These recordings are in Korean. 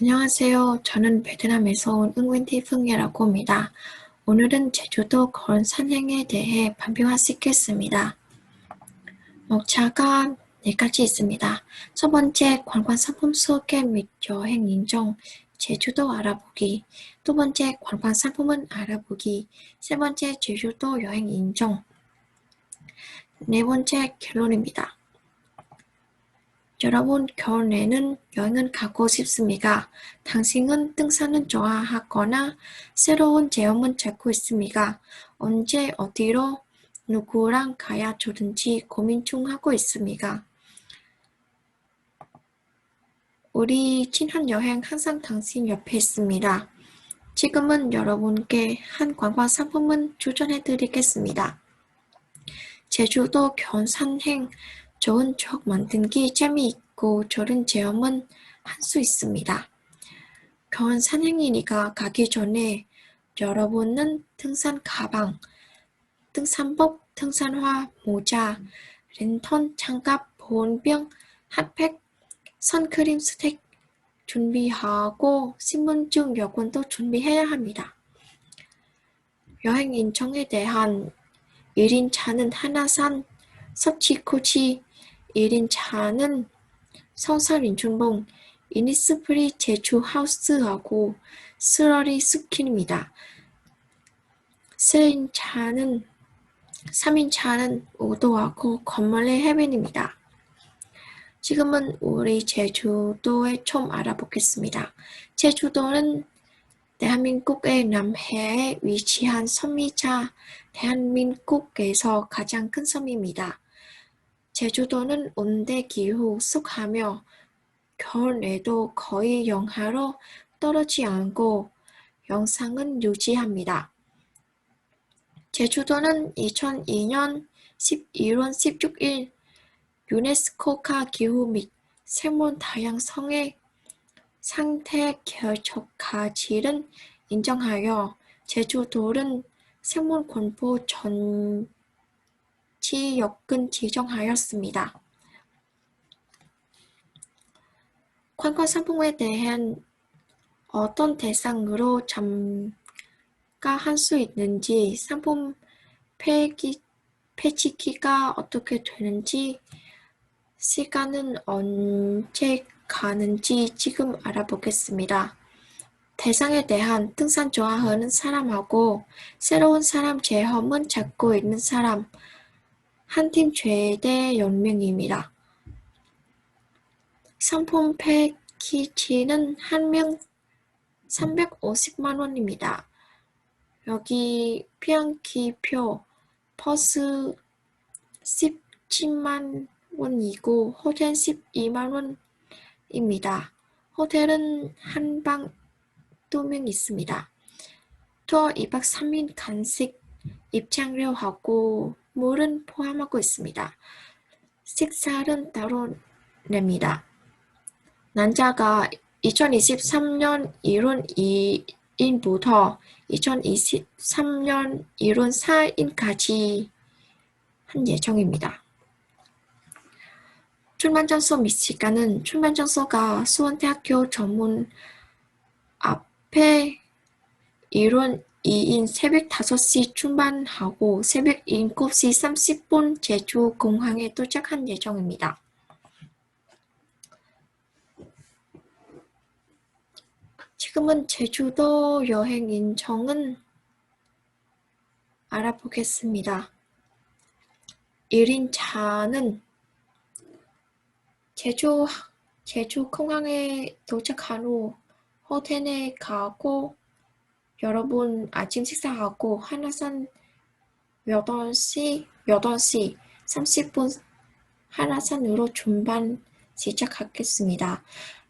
안녕하세요. 저는 베트남에서 온 응웬티 풍예라고 합니다. 오늘은 제주도 건 산행에 대해 발표하시겠습니다. 목차가 네 가지 있습니다. 첫 번째, 관광 상품 소개 및 여행 인정, 제주도 알아보기. 두 번째, 관광 상품은 알아보기. 세 번째, 제주도 여행 인정. 네 번째, 결론입니다. 여러분, 겨울에는 여행은 가고 싶습니까? 당신은 등산을 좋아하거나 새로운 체험을 찾고 있습니까? 언제 어디로 누구랑 가야 좋은지 고민 중 하고 있습니까? 우리 친한 여행 항상 당신 옆에 있습니다. 지금은 여러분께 한 관광 상품을 추천해 드리겠습니다. 제주도 견산행 좋은 추억 만들기 재미있고 좋은 체험은 할 수 있습니다. 겨울 산행이니까 가기 전에 여러분은 등산 가방, 등산복, 등산화, 모자, 랜턴, 장갑, 보온병, 핫팩, 선크림 스택 준비하고 신분증 여권도 준비해야 합니다. 여행 인청에 대한 1인 차는 하나산, 서치코치, 1인차는 서살 인춘봉, 이니스프리 제주 하우스하고 스러리 스킨입니다. 4인차는 3인차는 우도하고 건물의 해변입니다. 지금은 우리 제주도에 좀 알아보겠습니다. 제주도는 대한민국의 남해에 위치한 섬이자 대한민국에서 가장 큰 섬입니다. 제주도는 온대 기후 속하며 겨울에도 거의 영하로 떨어지 않고 영상은 유지합니다. 제주도는 2002년 11월 16일 유네스코가 기후 및 생물 다양성의 상태 결촉가치를 인정하여 제주도는 생물 공포 전 지역은 지정하였습니다. 관광 상품에 대한 어떤 대상으로 참가할 수 있는지, 상품 폐기, 폐지기가 어떻게 되는지, 시간은 언제 가는지 지금 알아보겠습니다. 대상에 대한 등산 좋아하는 사람하고 새로운 사람 체험은 찾고 있는 사람, 한 팀 최대 연명입니다. 상품 패키지는 한 명 350만 원입니다. 여기 비행기표 버스 17만 원이고 호텔 12만 원입니다. 호텔은 한방두명 있습니다. 투어 2박 3일 간식 입장료하고 물은 포함하고 있습니다. 식사는 따로 냅니다. 난자가 2023년 1월 2일부터 2023년 1월 4일까지 한 예정입니다. 출발 장소 및 시간은 출발 장소가 수원대학교 정문 앞에 1월 2인 새벽 5시 출발하고 새벽 7시 30분 제주 공항에 도착한 예정입니다. 지금은 제주도 여행 인정은 알아보겠습니다. 1인차는 제주, 제주 공항에 도착한 후 호텔에 가고 여러분 아침 식사하고 한라산 8시, 8시 30분 한라산으로 준반 시작하겠습니다.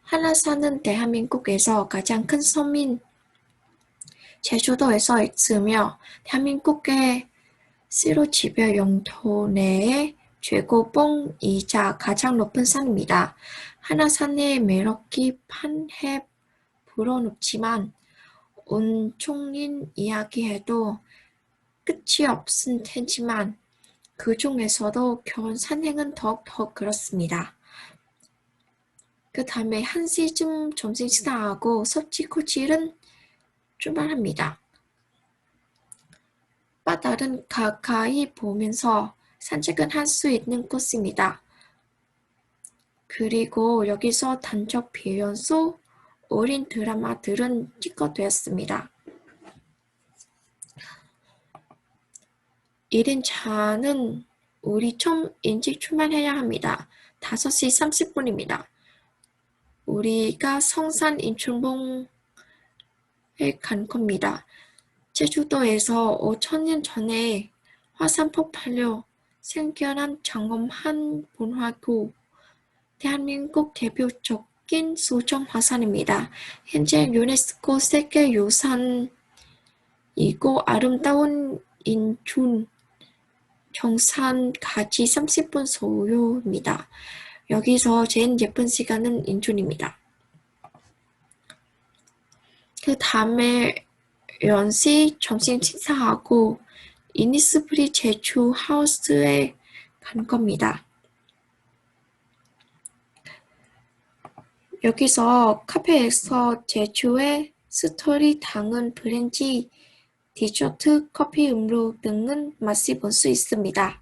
한라산은 대한민국에서 가장 큰 섬인 제주도에서 있으며 대한민국의 시로지별 영토 내의 최고봉이자 가장 높은 산입니다. 한라산의 매력이 판해 불어넣지만 온종일 이야기해도 끝이 없을 테지만 그 중에서도 겨울 산행은 더욱더 그렇습니다. 그 다음에 1시쯤 점심 식사하고 섭지코치는 출발합니다. 바다는 가까이 보면서 산책은 할 수 있는 곳입니다. 그리고 여기서 단적 비연소 어린 드라마들은 찍어되었습니다. 1인차는 우리 좀 일찍 출발해야 합니다. 5시 30분입니다. 우리가 성산 인천봉에 간 겁니다. 제주도에서 5천년 전에 화산 폭발로 생겨난 장엄한 분화구 대한민국 대표적 인 수정 화산입니다. 현재 유네스코 세계유산이고 아름다운 인춘 정산 가지 30분 소요입니다. 여기서 제일 예쁜 시간은 인춘입니다. 그 다음에 연시 점심 식사하고 이니스프리 제주 하우스에 간 겁니다. 여기서 카페에서 제주의 스토리 당은 브랜지, 디저트, 커피, 음료 등은 마셔볼 수 있습니다.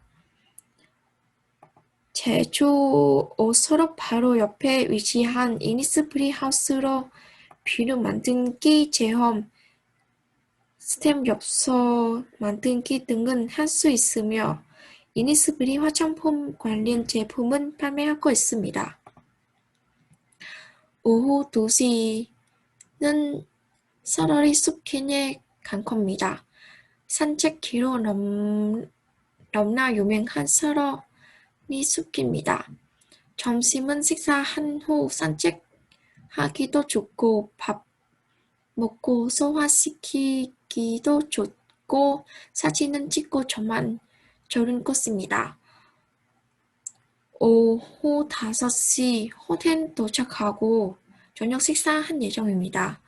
제주 오서로 바로 옆에 위치한 이니스프리 하우스로 비누 만든기 제험, 스템 엽서 만든기 등은 할 수 있으며 이니스프리 화장품 관련 제품은 판매하고 있습니다. 오후 2시는 서러리 숲캔에 간 겁니다. 산책길로 넘, 너무나 유명한 서러리 숲입니다. 점심은 식사한 후 산책하기도 좋고 밥 먹고 소화시키기도 좋고 사진은 찍고 저만 좋은 곳입니다. 오후 5시 호텔 도착하고 저녁 식사할 예정입니다.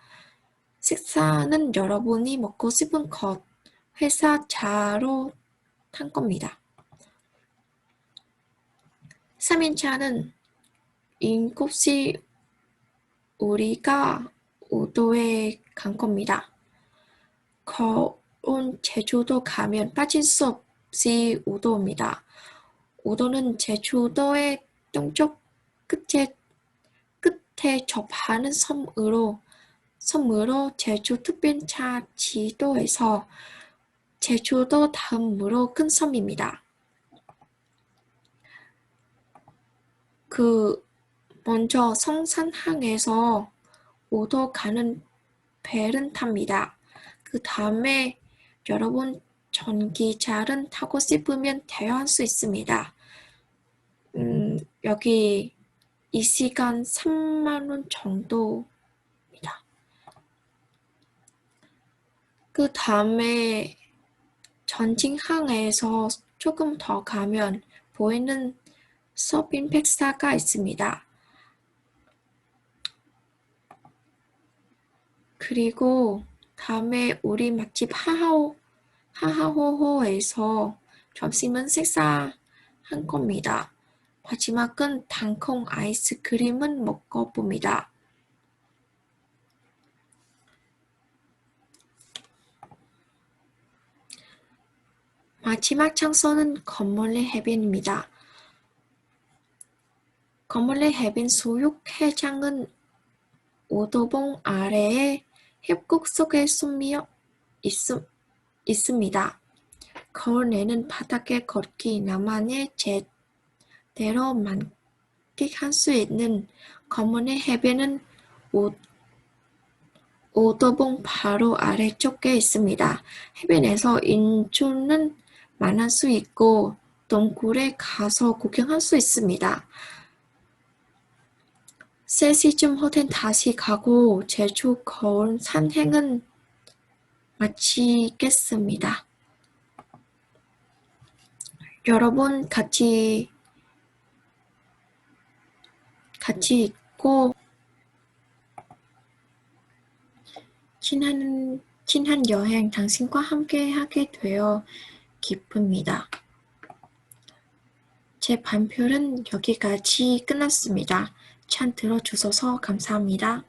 식사는 여러분이 먹고 싶은 것, 회사 차로 탄 겁니다. 3인차는 7시 우리가 우도에 간 겁니다. 거온 제주도 가면 빠질 수 없이 우도입니다. 우도는 제주도의 동쪽 끝에 끝에 접하는 섬으로 섬으로 제주 특별차 지도에서 제주도 다음으로 큰 섬입니다. 그 먼저 성산항에서 우도 가는 배를 탑니다. 그 다음에 여러분 전기차를 타고 싶으면 대여할 수 있습니다. 음, 여기 이 시간 3만원 정도입니다. 그 다음에 전진항에서 조금 더 가면 보이는 서빙 백사가 있습니다. 그리고 다음에 우리 맛집 하하오, 하하호호에서 점심은 식사한 겁니다. 마지막은 땅콩 아이스크림은 먹어봅니다. 마지막 장소는 건물리 해변입니다. 건물리 해변 소육회장은 오도봉 아래에 협곡 속에 숨어 있습니다. 거울에는 바닥에 걷기 나만의 제 대로 만끽할 수 있는 건물의 해변은 오, 오도봉 바로 아래쪽에 있습니다. 해변에서 인주는 만날 수 있고 동굴에 가서 구경할 수 있습니다. 3시쯤 호텔 다시 가고 제주 거울 산행은 마치겠습니다. 여러분 같이 같이 있고 지난 지난 여행 당신과 함께 하게 되어 기쁩니다. 제 발표는 여기까지 끝났습니다. 잘 들어주셔서 감사합니다.